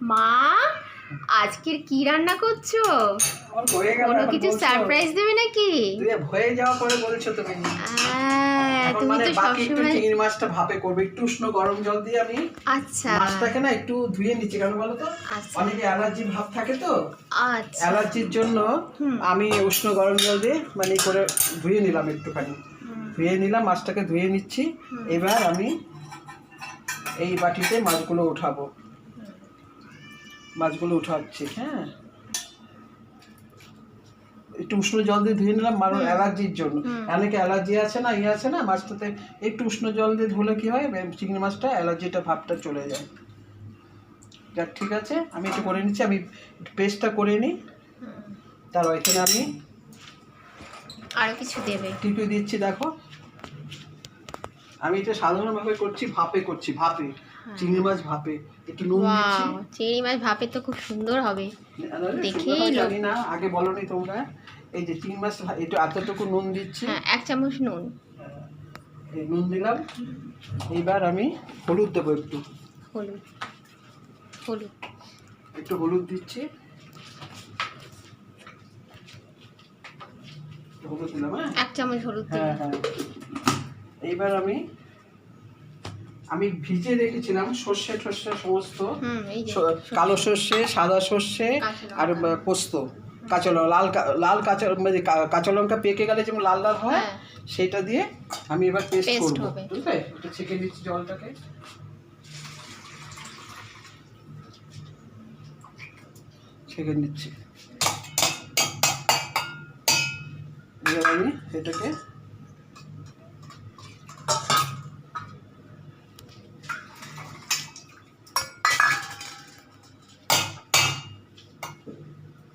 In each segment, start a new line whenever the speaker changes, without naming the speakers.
মা আজকের কি রান্না করছ? কোনো কিছু সারপ্রাইজ দেবে নাকি?
হয়ে যাওয়ার পরে বলছো তুমি।
তুমি
মানে
তো সবসময়
চিংড়ি মাছটা ভাপে করবে একটু উষ্ণ গরম জল দিয়ে আমি
আচ্ছা।
মাছটাকে না একটু ধুয়ে নিচ্ছি কেন বলো তো
আচ্ছা।
অনেকে অ্যালার্জি ভাব থাকে তো।
আচ্ছা।
অ্যালার্জির জন্য আমি উষ্ণ গরম জল দিয়ে মানে করে ধুয়ে নিলাম একটুখানি। ধুয়ে নিলাম মাছটাকে ধুয়ে নিচ্ছি। এবার আমি এই বাটিতে মাছগুলো উঠাবো। মাছগুলো উঠাচ্ছি হ্যাঁ। একটু উষ্ণ জল দিয়ে ধুয়ে নিলাম মানুষ অ্যালার্জির জন্য। অনেকে অ্যালার্জি আছে না ইয়ে আছে না? মাছটাতে একটু উষ্ণ জল দিয়ে ধুলে কী হয়? চিংড়ি মাছটা অ্যালার্জিটা ভাবটা চলে যায়। যাক ঠিক আছে। আমি একটু করে নিচ্ছি আমি পেস্টটা করে নিই। তার এখানে আমি
আরও কিছু দেবে।
কী দিচ্ছি দেখো। আমি এটা সাধারণভাবে করছি ভাপে করছি ভাপে। চিংড়ি মাছ ভাপে। একটু নুন দিচ্ছি।
চিংড়ি মাছ ভাপে তো খুব সুন্দর হবে। দেখেই
হয় জানি না আগে বলনি তোমরা। এই যে চিংড়ি মাছ একটু এতটুকু নুন দিচ্ছি।
হ্যাঁ এক চামচ নুন।
এই নুন দিলাম। এইবার আমি হলুদ দেবো একটু।
হলুদ। হলুদ।
একটু হলুদ দিচ্ছি। হলুদ দিলাম হ্যাঁ?
এক চামচ হলুদ
হ্যাঁ হ্যাঁ। এইবার আমি আমি ভিজে রেখেছিলাম সর্ষে টর্ষে সমস্ত। কালো সর্ষে সাদা সর্ষে আর পোস্ত। কাঁচা লঙ্কা লাল লাল কাঁচা মানে কাঁচা লঙ্কা পেকে গেলে যেমন লাল লাল হয়
হ্যাঁ।
সেটা দিয়ে আমি এবার পেস্ট করব। বুঝলে? একটু ছেঁকে দিচ্ছি জলটাকে। ছেঁকে নিচ্ছি। এবার আমি এটাকে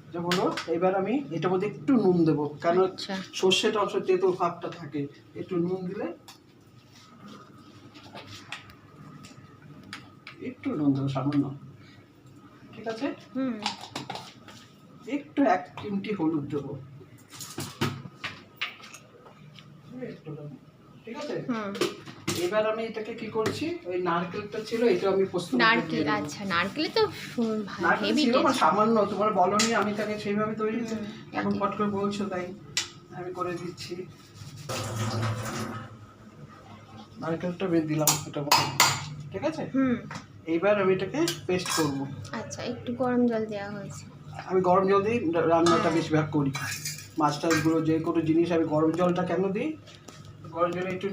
এটা হলো এবার আমি এটার মধ্যে একটু নুন দেবো কেন
আচ্ছা।
সর্ষেটা অবশ্য তেতো ভাবটা থাকে। একটু নুন দিলে একটু নুন দেবো সামান্য। ঠিক আছে? একটু এক চিমটি হলুদ দেবো। একটু ঠিক আছে?
হুম।
এবার আমি এটাকে কি করছি? ওই নারকেলটা ছিল এটা আমি দিয়ে
নারকেল আচ্ছা নারকেলে তো হেভি
মানে সামান্য তোমার বলনি আমি তাকে সেইভাবে তৈরি এখন। পট করে বলছো তাই আমি করে দিচ্ছি। নারকেলটা বের দিলাম এটা। ঠিক আছে?
হুম।
এইবার আমি এটাকে পেস্ট করব।
আচ্ছা একটু গরম জল দেওয়া হয়েছে।
আমি গরম জল দিয়ে রান্নাটা
হ্যাঁ।
বেশিরভাগ করি। মাছ টাছগুলো যে কোনো জিনিস আমি গরম জলটা কেন দিই? গরম জলে একটু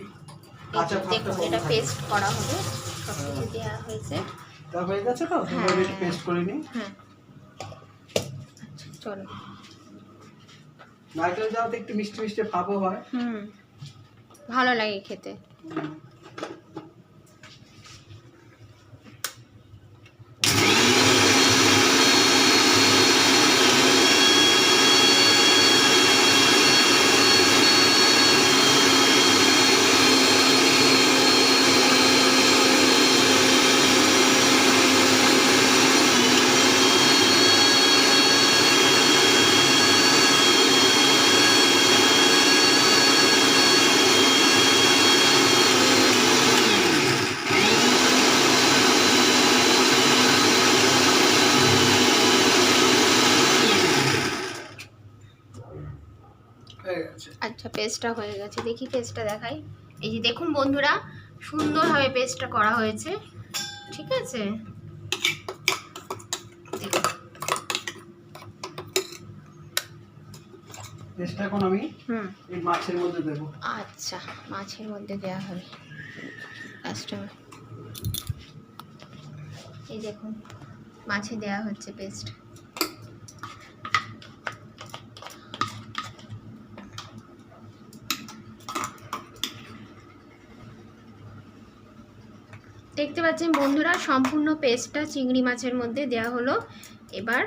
দেখুন এটা পেস্ট করা হবে সব কিছু দেওয়া হয়েছে
তা হয়ে গেছে তো?
হ্যাঁ।
পেস্ট করে নিই।
হ্যাঁ। আচ্ছা চলো।
নারকেল দেওয়াতে একটু মিষ্টি মিষ্টি ভাবও হয়।
হুম ভালো লাগে খেতে
হয়ে গেছে
আচ্ছা পেস্টটা হয়ে গেছে। দেখি পেস্টটা দেখাই। এই যে দেখুন বন্ধুরা সুন্দরভাবে পেস্টটা করা হয়েছে। ঠিক আছে?
পেস্টটা এখন আমি
হুম।
এই মাছের মধ্যে দেবো।
আচ্ছা মাছের মধ্যে দেওয়া হবে। এই দেখুন মাছে দেওয়া হচ্ছে পেস্ট দেখতে পাচ্ছেন বন্ধুরা সম্পূর্ণ পেস্টটা চিংড়ি মাছের মধ্যে দেওয়া হলো। এবার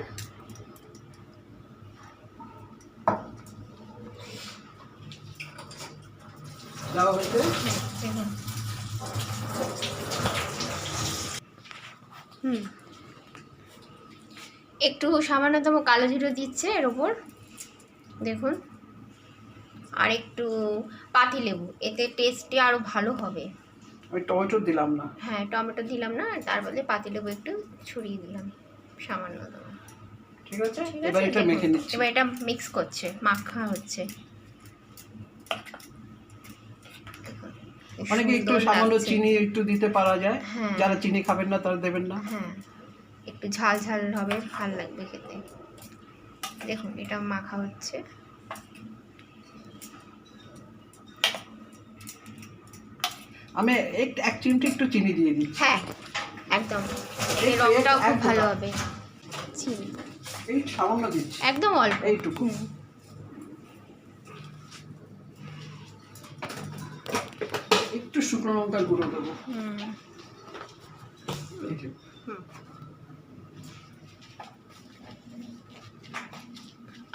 হুম। একটু সামান্যতম কালো জিরো দিচ্ছে এর ওপর। দেখুন। আর একটু পাতি লেবু এতে টেস্টটি আরও ভালো হবে।
আমি টমেটো দিলাম না।
হ্যাঁ টমেটো দিলাম না তার বদলে পাতি লেবু একটু ছড়িয়ে দিলাম সামান্য দেবো।
ঠিক আছে? এবার এটা মেখে নিচ্ছি।
এবার এটা মিক্স করছে মাখা হচ্ছে।
অনেকে একটু সামান্য চিনি একটু দিতে পারা যায়।
হ্যাঁ।
যারা চিনি খাবেন না তারা দেবেন না।
হ্যাঁ একটু ঝাল ঝাল হবে ভালো লাগবে খেতে। দেখুন এটা মাখা হচ্ছে।
আমি এক- এক চিমটি একটু চিনি দিয়ে দিই
হ্যাঁ একদম। রংটাও খুব ভালো হবে। চিনি।
এই সামান্য দিচ্ছি।
একদম অল্প।
এইটুকু। একটু শুকনো লঙ্কার গুঁড়ো দেবো।
হুম
এই যে।
হুম।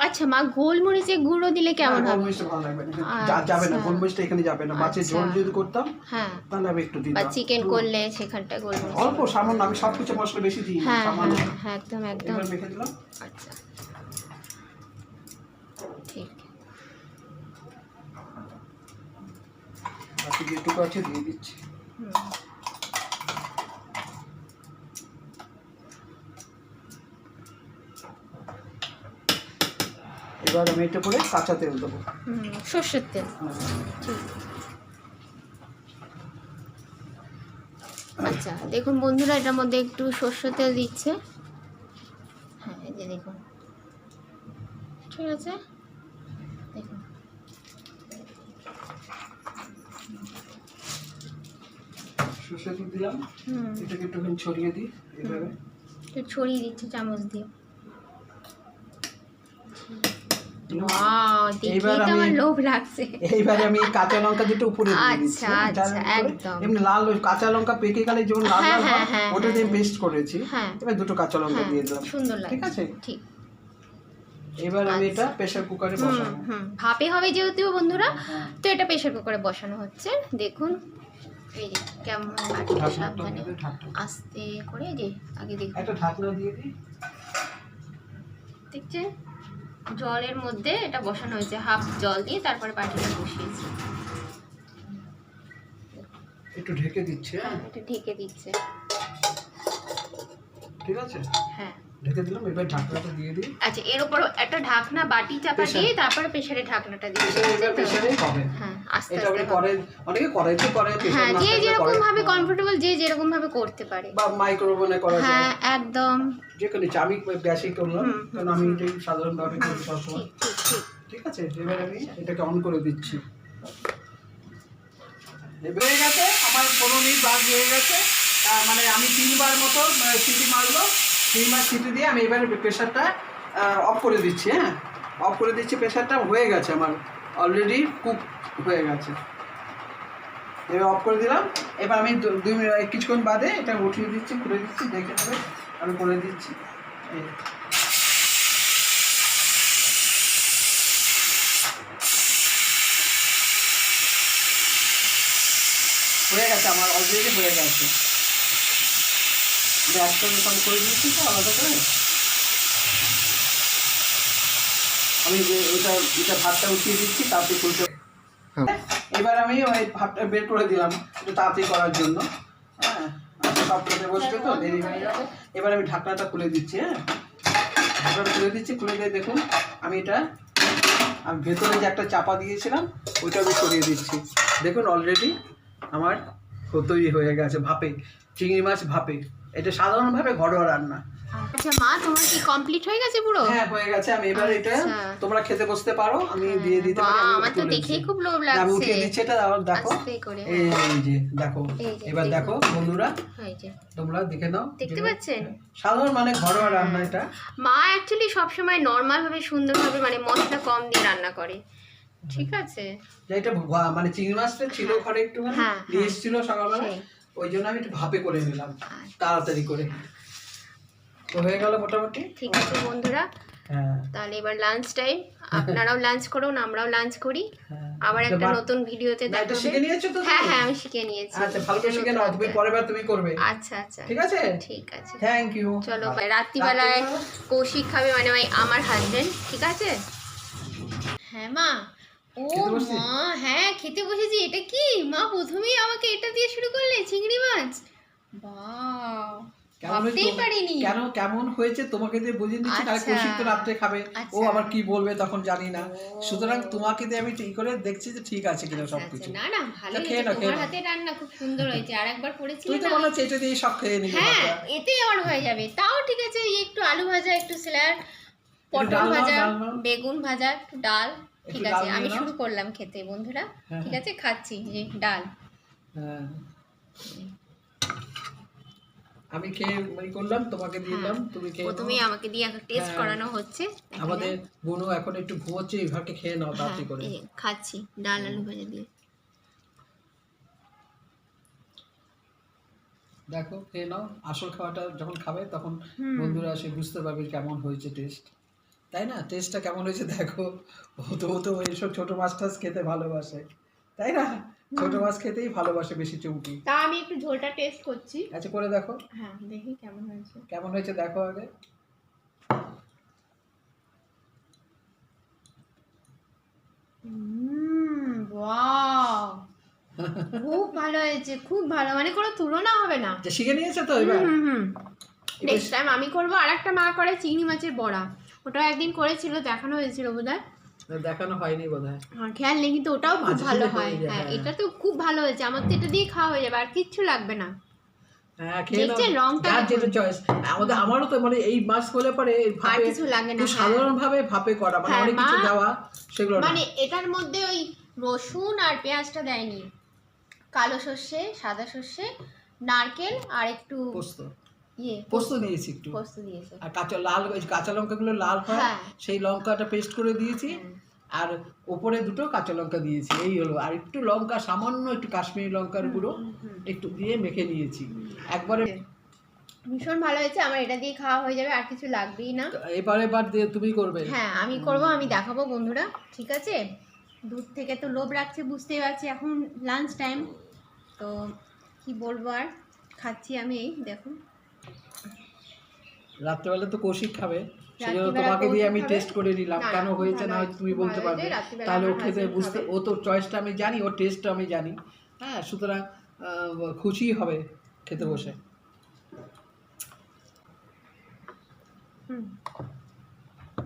আচ্ছা মা গোলমরিচের গুঁড়ো দিলে কেমন হবে?
গোলমরিচটা ভালো লাগবে। না যা- যাবে না
আচ্ছা।
গোলমরিচটা এখানে যাবে না। মাছের ঝোল
আচ্ছা।
যদি করতাম
হ্যাঁ।
তাহলে আমি একটু
বা চিকেন করলে সেখানটা গোলমরিচ
অল্প সামান্য আমি সব কিছু মশলা বেশি দিই
হ্যাঁ হ্যাঁ হ্যাঁ একদম একদম।
মেখে দিলাম।
আচ্ছা। ঠিক।
বাকি যেটুকু আছে দিয়ে দিচ্ছি।
হুম।
এবার আমি এটা করে কাঁচা তেল দেবো।
সর্ষের তেল। আচ্ছা দেখুন বন্ধুরা এটার মধ্যে একটু সর্ষের তেল দিচ্ছে। হ্যাঁ এই যে দেখুন। ঠিক আছে? দেখুন।
সর্ষে তেল দিলাম।
হুম।
এটাকে একটুখানি ছড়িয়ে দিই
একটু ছড়িয়ে দিচ্ছি চামচ দিয়ে
দিলাম।
ওয়াও দেখেই
এইবার আমি-
লোভ লাগছে।
এইবারে আমি কাঁচা লঙ্কা দুটো উপরে
আচ্ছা, আচ্ছা, একদম।
এমনি লাল কাঁচা লঙ্কা পেকে গেলে যেমন লাল
হ্যাঁ,
লাল
হ্যাঁ,
হয় ওটা দিয়ে। পেস্ট করেছি।
হ্যাঁ।
এবার দুটো কাঁচা লঙ্কা দিয়ে দিলাম।
সুন্দর
ঠিক আছে?
ঠিক।
এবার আমি এটা
আচ্ছা।
প্রেসার কুকারে
হুম
বসাবো।
ভাপে হবে যেহেতু বন্ধুরা। তো এটা প্রেশার কুকারে বসানো হচ্ছে। দেখুন এই যে কেমন সাবধানে আস্তে করে যে আগে দেখুন।
একটা ঢাকনা দিয়ে দিই।
দেখছেন? জলের মধ্যে এটা বসানো হয়েছে হাফ জল দিয়ে তারপরে পাটিটা বসিয়েছি।
একটু ঢেকে দিচ্ছে হ্যাঁ?
এটা ঢেকে দিচ্ছে।
ঠিক আছে?
হ্যাঁ।
ঢেকে দিলাম এবার ঢাকনাটা দিয়ে দিই।
আচ্ছা এর উপর একটা ঢাকনা বাটি চাপা. দিয়ে তারপরে প্রেশারে ঢাকনাটা দিয়ে
এবার প্রেসারেই হবে
হ্যাঁ আস্তে আস্তে।
করে অনেকে কড়াইতে করে প্রেসার
হ্যাঁ যে যেরকম ভাবে কমফোর্টেবল যে যেরকম ভাবে করতে পারে।
বা মাইক্রোওভেনে করা যায়।
হ্যাঁ একদম।
যেখানে ইচ্ছা। আমি গ্যাসে করলাম কারণ আমি এটাই সাধারণভাবে করি সবসময়।
ঠিক
আছে এবার আমি
আচ্ছা।
এটাকে অন করে দিচ্ছি। হয়ে গেছে আমার পনেরো মিনিট বাদ হয়ে গেছে। মানে আমি তিনবার মতো আহ, সিটি মারলো। তিনবার সিটি দিয়ে আমি এবার প্রেশারটা অফ করে দিচ্ছি হ্যাঁ? অফ করে দিচ্ছি প্রেশারটা হয়ে গেছে আমার অলরেডি কুক হয়ে গেছে। এবার অফ করে দিলাম, এবার আমি দুই মিনিট কিছুক্ষণ বাদে এটা উঠিয়ে দিচ্ছি, খুলে দিচ্ছি, দেখে নেবে, আমি করে দিচ্ছি। হয়ে গেছে, আমার অলরেডি হয়ে গেছে। গ্যাসটা যখন করে দিচ্ছি তো আলাদা করে আমি যে ওইটা এটা ভাতটা উঠিয়ে দিচ্ছি তাতে তুলতে এবার আমি ওই ভাতটা বের করে দিলাম একটু তাড়াতাড়ি করার জন্য। হ্যাঁ বসবে তো দেরি হয়ে যাবে। এবার আমি ঢাকনাটা খুলে দিচ্ছি হ্যাঁ। ঢাকনাটা খুলে দিচ্ছি খুলে দিয়ে দেখুন আমি এটা আমি ভেতরে যে একটা চাপা দিয়েছিলাম ওইটা আমি সরিয়ে দিচ্ছি। দেখুন অলরেডি আমার তৈরি হয়ে গেছে ভাপে চিংড়ি মাছ ভাপে। এটা সাধারণভাবে ঘরোয়া রান্না।
আচ্ছা মা তোমার কি কমপ্লিট হয়ে গেছে পুরো?
হ্যাঁ হয়ে গেছে। আমি এবার এটা
আচ্ছা।
তোমরা খেতে বসতে পারো আমি দিয়ে দিতে পারি
আমার তো দেখেই খুব লোভ লাগছে আমি
উঠিয়ে দিচ্ছি এটা আবার দেখো। এই যে দেখো। এবার দেখো। বন্ধুরা
এই যে।
তোমরা দেখে নাও।
দেখতে পাচ্ছেন
সাধারণ মানে ঘরোয়া রান্না এটা।
মা অ্যাকচুয়ালি সবসময় নর্মাল ভাবে সুন্দরভাবে মানে মশলা কম দিয়ে রান্না করে। ঠিক আছে?
এটা মানে চিংড়ি মাছটা ছিল ঘরে একটু
হ্যাঁ,
নিয়ে
হ্যাঁ।
এসেছিল সকালবেলা। ওই জন্য আমি একটু ভাপে করে নিলাম
আচ্ছা।
তাড়াতাড়ি করে। তো হয়ে গেল মোটামুটি?
ঠিক আছে বন্ধুরা।
হ্যাঁ।
তাহলে এবার লাঞ্চ টাইম আপনারাও লাঞ্চ করুন আমরাও লাঞ্চ করি।
হ্যাঁ।
আবার একটা নতুন ভিডিওতে দেখা
শিখে নিয়েছো তো
হ্যাঁ হ্যাঁ আমি শিখে নিয়েছি।
আচ্ছা ভালো করে শিখে নাও তুমি
একটা।
পরের বার তুমি করবে।
আচ্ছা আচ্ছা।
ঠিক আছে?
ঠিক আছে।
থ্যাংক ইউ
চলো ভাই রাত্রিবেলায় কৌশিক খাবে মানে ওই আমার হাজবেন্ড ঠিক আছে? হ্যাঁ মা। ও মা হ্যাঁ খেতে বসেছি। এটা কি? মা প্রথমেই আমাকে এটা দিয়ে শুরু করলে চিংড়ি মাছ? বাহ!
কেমন হয়েছে
ভাবতেই পারিনি।
কেন কেমন হয়েছে তোমাকে দিয়ে বুঝিয়ে দিচ্ছি? তাহলে
আচ্ছা।
কৌশিক তো রাত্রে খাবে। ও
আচ্ছা।
আবার কি বলবে তখন জানি না। সুতরাং তোমাকে দিয়ে আমি ঠিক করে দেখছি যে ঠিক আছে কিনা
আচ্ছা,
সবকিছু।
না না ভালো
খেয়ে
তোমার হাতে রান্না খুব সুন্দর হয়েছে। আর একবার
তুই তো মনে হচ্ছে এটা দিয়ে সব খেয়ে নিবি
হ্যাঁ এতেই আমার হয়ে যাবে। তাও ঠিক আছে একটু আলু ভাজা একটু স্যালাড পটল ভাজা বেগুন ভাজা একটু ডাল। ঠিক আছে আমি শুরু করলাম খেতে বন্ধুরা।
হ্যাঁ,
ঠিক
হ্যাঁ।
আছে খাচ্ছি যে ডাল।
হ্যাঁ। আমি খেয়ে ই করলাম তোমাকে দিলাম তুমি খেয়ে।
প্রথমেই আমাকে দিয়ে একটা
টেস্ট।
করানো হচ্ছে
আমাদের বোনও এখন একটু ঘুমোচ্ছে এভাবে খেয়ে নাও তাড়াতাড়ি করে।
খাচ্ছি ডাল আলু ভাজা দিয়ে।
দেখো খেয়ে নাও। আসল খাওয়াটা যখন খাবে তখন বন্ধুরা সে বুঝতে পারবে কেমন হয়েছে টেস্ট তাই না? টেস্টটা কেমন হয়েছে দেখো? ও তো ও তো এইসব ছোট মাছ টাছ খেতে ভালোবাসে। তাই না? ছোট মাছ খেতেই ভালোবাসে বেশি চুমকি।
তা আমি একটু ঝোলটা টেস্ট করছি।
আচ্ছা করে দেখো।
হ্যাঁ দেখি কেমন হয়েছে।
কেমন হয়েছে দেখো আগে।
খুব ভালো হয়েছে খুব ভালো। মানে কোনো তুলনা হবে না।
শিখে নিয়েছে তো এবার-
নেক্সট টাইম আমি করব আর একটা মা করে চিংড়ি মাছের বড়া। ওটা একদিন করেছিল দেখানো হয়েছিল বোধহয়।
দেখানো হয়নি বোধ হয়
খেয়াল নেই কিন্তু ওটাও খুব ভালো হয়।
হ্যাঁ
হ্যাঁ। এটা তো খুব ভালো হয়েছে আমার তো এটা দিয়ে খাওয়া হয়ে যাবে আর কিচ্ছু লাগবে না।
হ্যাঁ আমারও তো মানে এই মাছ হলে পরে এই
আর
ভাপে
কিছু লাগে না হ্যাঁ।
সাধারণ ভাবে ভাপে করা মানে
হ্যাঁ,
অনেক কিছু দেওয়া সেগুলো
মানে এটার মধ্যে ওই রসুন আর পেঁয়াজটা দেয়নি। কালো সর্ষে সাদা সর্ষে নারকেল আর একটু
পোস্ত।
ইয়ে
পোস্ত নিয়েছি একটু।
পোস্ত দিয়েছে
আর কাঁচা লাল ওই কাঁচা লঙ্কাগুলো লাল হয়
হ্যাঁ।
সেই লঙ্কাটা পেস্ট করে দিয়েছি।
হ্যাঁ।
আর ওপরে দুটো কাঁচা লঙ্কা দিয়েছি এই হলো। আর একটু লঙ্কা সামান্য একটু কাশ্মীরি লঙ্কার গুঁড়ো একটু দিয়ে মেখে নিয়েছি। একবারে
ভীষণ ভালো হয়েছে আমার এটা দিয়ে খাওয়া হয়ে যাবে আর কিছু লাগবেই না।
এবার এবার তুমি করবে।
হ্যাঁ আমি করব আমি দেখাবো বন্ধুরা ঠিক আছে? দূর থেকে তো লোভ রাখছে বুঝতেই পারছি এখন লাঞ্চ টাইম তো কি বলব আর? খাচ্ছি আমি এই দেখুন
রাত্রেবেলা তো কৌশিক খাবে সেই জন্য
রাত্রিবেলা
তোমাকে দিয়ে আমি টেস্ট করে নিলাম। কেন হয়েছে না হয়েছে তুমি বলতে পারবে? তাহলে ও খেতে বুঝতে ও তো চয়েসটা আমি জানি ওর টেস্টটা আমি জানি। হ্যাঁ সুতরাং খুশি হবে খেতে বসে।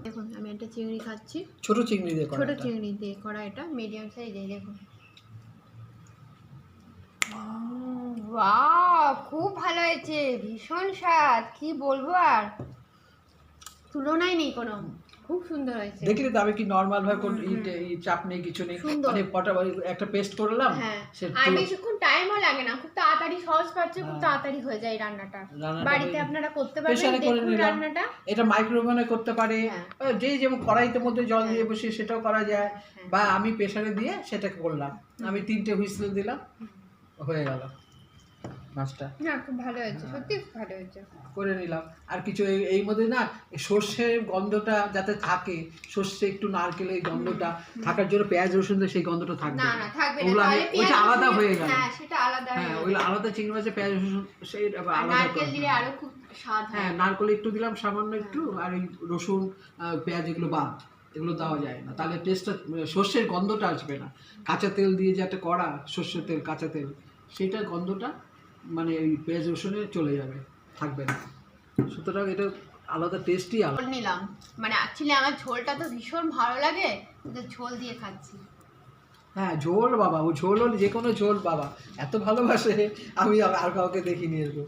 দেখুন আমি একটা চিংড়ি খাচ্ছি।
ছোট চিংড়ি দিয়ে
ছোট চিংড়ি দিয়ে করা এটা মিডিয়াম সাইজে দেখুন। ওয়াও খুব ভালো হয়েছে ভীষণ স্বাদ কি বলব আর? তুলনাই নেই কোনো খুব সুন্দর হয়েছে।
দেখলে তো আমি কি নর্মাল ভাবে কোন চাপ নেই কিছু নেই। মানে একটা পেস্ট করলাম
হ্যাঁ আর বেশিক্ষণ টাইমও লাগে না খুব তাড়াতাড়ি সহজ পাচ্ছে খুব
হ্যাঁ।
তাড়াতাড়ি হয়ে যায় রান্নাটা। বাড়িতে আপনারা করতে পারবেন দেখুন। রান্নাটা।
এটা মাইক্রোওভেনে করতে পারে।
হ্যাঁ।
যে যেমন কড়াইতে মধ্যে জল দিয়ে বসে সেটাও করা যায়। বা আমি প্রেসারে দিয়ে সেটাকে করলাম। আমি তিনটে হুইসেল দিলাম। হয়ে গেল মাছটা।
না খুব ভালো হয়েছে সত্যি খুব ভালো হয়েছে।
করে নিলাম। আর কিছু এই- এই মধ্যে না সর্ষের গন্ধটা যাতে থাকে সর্ষে একটু নারকেলের গন্ধটা থাকার জন্য পেঁয়াজ রসুন দিয়ে সেই গন্ধটা থাকবে।
না না থাকবে না
ওইটা আলাদা হয়ে গেল।
হ্যাঁ সেটা আলাদা হয়ে
হ্যাঁ
যাবে।
ওইগুলো আলাদা চিংড়ি মাছে পেঁয়াজ রসুন সেই আলাদা
নারকেল। দিলে আরও খুব স্বাদ হয়।
হ্যাঁ নারকেল একটু দিলাম সামান্য একটু আর এই রসুন পেঁয়াজ এগুলো বাদ। এগুলো দেওয়া যায় না। তাহলে টেস্টটা সর্ষের গন্ধটা আসবে না। কাঁচা তেল দিয়ে যে একটা করা সর্ষের তেল কাঁচা তেল সেইটার গন্ধটা মানে এই পেঁয়াজ রসুনে চলে যাবে থাকবে না। সুতরাং এটা আলাদা টেস্টই আলাদা।
ঝোল নিলাম। মানে অ্যাকচুয়ালি আমার ঝোলটা তো ভীষণ ভালো লাগে ঝোল দিয়ে খাচ্ছি।
হ্যাঁ ঝোল বাবা ও ঝোল হলে যে কোনো ঝোল বাবা। এত ভালোবাসে আমি আর কাউকে দেখিনি এরকম।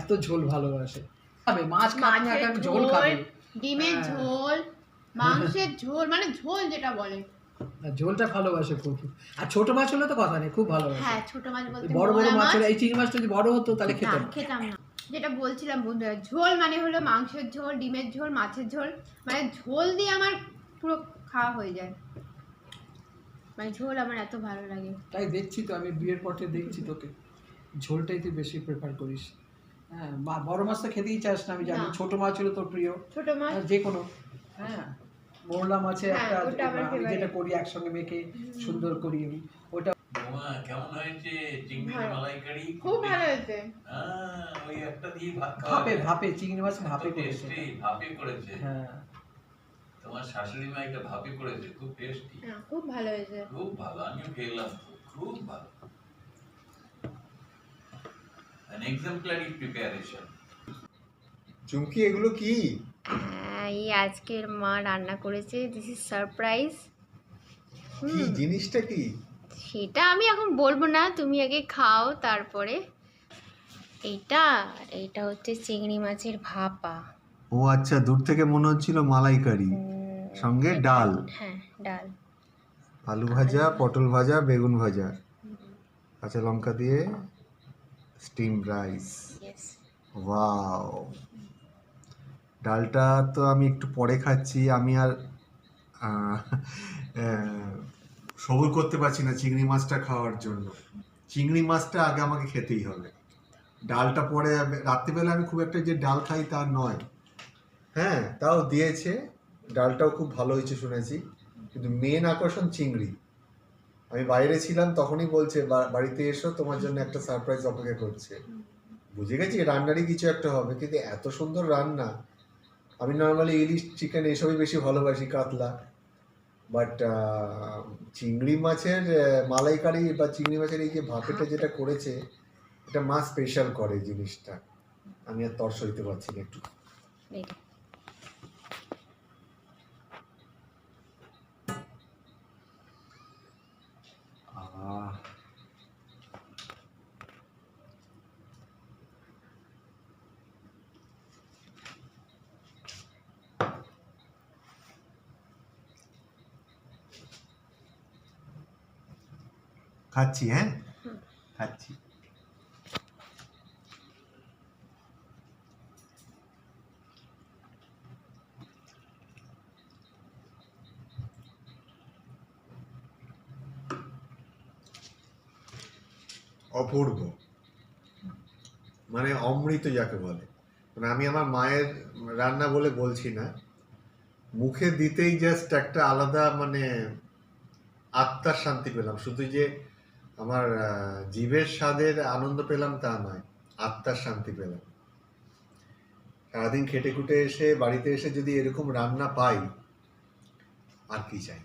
এত ঝোল ভালোবাসে। খাবে মাছ খাবে ঝোল খাবে।
ডিমের
হ্যাঁ।
ঝোল মাংসের ঝোল মানে ঝোল যেটা বলে।
ঝোলটা ভালোবাসে খুব। আর ছোট মাছ হলে তো কথা নেই খুব ভালোবাসে।
হ্যাঁ ছোট মাছ বলতে
বড় বড় মাছ এই চিংড়ি মাছটা যদি বড় হতো তাহলে খেতাম।
খেতাম না। যেটা বলছিলাম বন্ধুরা ঝোল মানে হলো মাংসের ঝোল ডিমের ঝোল মাছের ঝোল। মানে ঝোল দিয়ে আমার পুরো খাওয়া হয়ে যায়। মানে ঝোল আমার এত ভালো লাগে।
তাই দেখছি তো আমি বিয়ের পথে দেখছি তোকে। ঝোলটাই তুই বেশি প্রেফার করিস। হ্যাঁ বড় মাছটা খেতেই চাস না আমি জানি। ছোট মাছ হলো তোর প্রিয়।
ছোট মাছ?
যে কোনো হ্যাঁ মোরলা মাছে
হ্যাঁ,
একটা আমি যেটা করি একসঙ্গে মেখে সুন্দর করি আমি। ওটা
কেমন হয়েছে? চিংড়ি মালাইকারি
খুব ভালো হয়েছে।
হ্যাঁ, ওই একটা দিয়ে ভাত
ভাপে ভাপে চিংড়ি মাছ ভাপে করেছে।
ভাপে করেছে।
হ্যাঁ।
তোমার শাশুড়ি মা এটা ভাপে করেছে খুব টেস্টি
হ্যাঁ, খুব ভালো হয়েছে।
খুব ভালো খেলাম খুব ভালো। An exemplary preparation
চুমকি এগুলো কি?
এই আজকের মা রান্না করেছে দিস ইজ সারপ্রাইজ
কি জিনিসটা কি?
সেটা আমি এখন বলব না তুমি আগে খাও তারপরে। এইটা এইটা হচ্ছে চিংড়ি মাছের ভাপা।
ও আচ্ছা দূর থেকে মনে হচ্ছিল মালাইকারি। সঙ্গে ডাল।
হ্যাঁ ডাল।
আলু ভাজা পটল ভাজা বেগুন ভাজা। কাঁচা লঙ্কা দিয়ে স্টিম রাইস ওয়াও ডালটা তো আমি একটু পরে খাচ্ছি, আমি আর সবুর করতে পারছি না চিংড়ি মাছটা খাওয়ার জন্য। চিংড়ি মাছটা আগে আমাকে খেতেই হবে। ডালটা পরে রাত্রিবেলা আমি খুব একটা যে ডাল খাই তা নয়। হ্যাঁ তাও দিয়েছে, ডালটাও খুব ভালো হয়েছে শুনেছি। কিন্তু মেন আকর্ষণ চিংড়ি। আমি বাইরে ছিলাম, তখনই বলছে বাড়িতে এসো, তোমার জন্য একটা সারপ্রাইজ অপেক্ষা করছে। বুঝে গেছি, রান্নারই কিছু একটা হবে, কিন্তু এত সুন্দর রান্না। আমি নর্মালি ইলিশ চিকেন এসবই বেশি ভালোবাসি, কাতলা। বাট চিংড়ি মাছের মালাইকারি বা চিংড়ি মাছের এই যে ভাপেটা যেটা করেছে, এটা মা স্পেশাল করে জিনিসটা। আমি আর তর সইতে পারছি না একটু। খাচ্ছি হ্যাঁ? খাচ্ছি। অপূর্ব। মানে অমৃত যাকে বলে। মানে আমি আমার মায়ের রান্না বলে বলছি না। মুখে দিতেই জাস্ট একটা আলাদা মানে আত্মার শান্তি পেলাম। শুধু যে আমার জীবের স্বাদের আনন্দ পেলাম তা নয়, আত্মার শান্তি পেলাম। সারাদিন খেটে খুটে এসে, বাড়িতে এসে যদি এরকম রান্না পাই, আর কি চাই?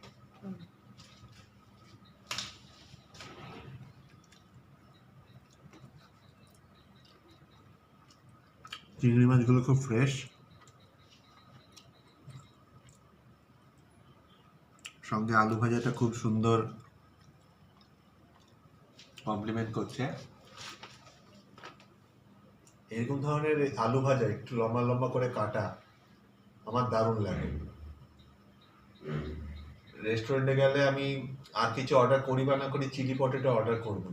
চিংড়ি মাছগুলো খুব ফ্রেশ সঙ্গে আলু ভাজাটা খুব সুন্দর। কমপ্লিমেন্ট করছে। এরকম ধরনের আলু ভাজা, একটু লম্বা লম্বা করে কাটা, আমার দারুণ লাগে। রেস্টুরেন্টে গেলে আমি আর কিছু অর্ডার করি বা না করি চিলি পটেটো অর্ডার করব।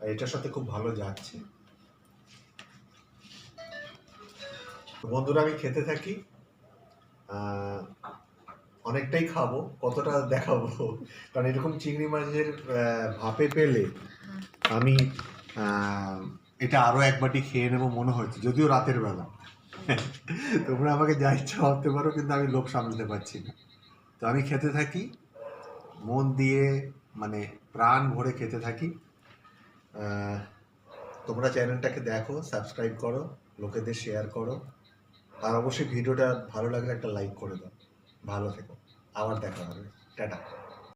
আর এটার সাথে খুব ভালো যাচ্ছে। বন্ধুরা, আমি খেতে থাকি। অনেকটাই খাব কতটা দেখাবো? কারণ এরকম চিংড়ি মাছের ভাপে পেলে আমি এটা আরও এক বাটি খেয়ে নেব মনে হচ্ছে যদিও রাতের বেলা। তোমরা আমাকে যা ইচ্ছা ভাবতে পারো কিন্তু আমি লোক সামলাতে পারছি না। তো আমি খেতে থাকি মন দিয়ে মানে প্রাণ ভরে খেতে থাকি। তোমরা চ্যানেলটাকে দেখো সাবস্ক্রাইব করো লোকেদের শেয়ার করো। আর অবশ্যই ভিডিওটা ভালো লাগলে একটা লাইক করে দাও। ভালো থেকো। আবার দেখা হবে। টাটা।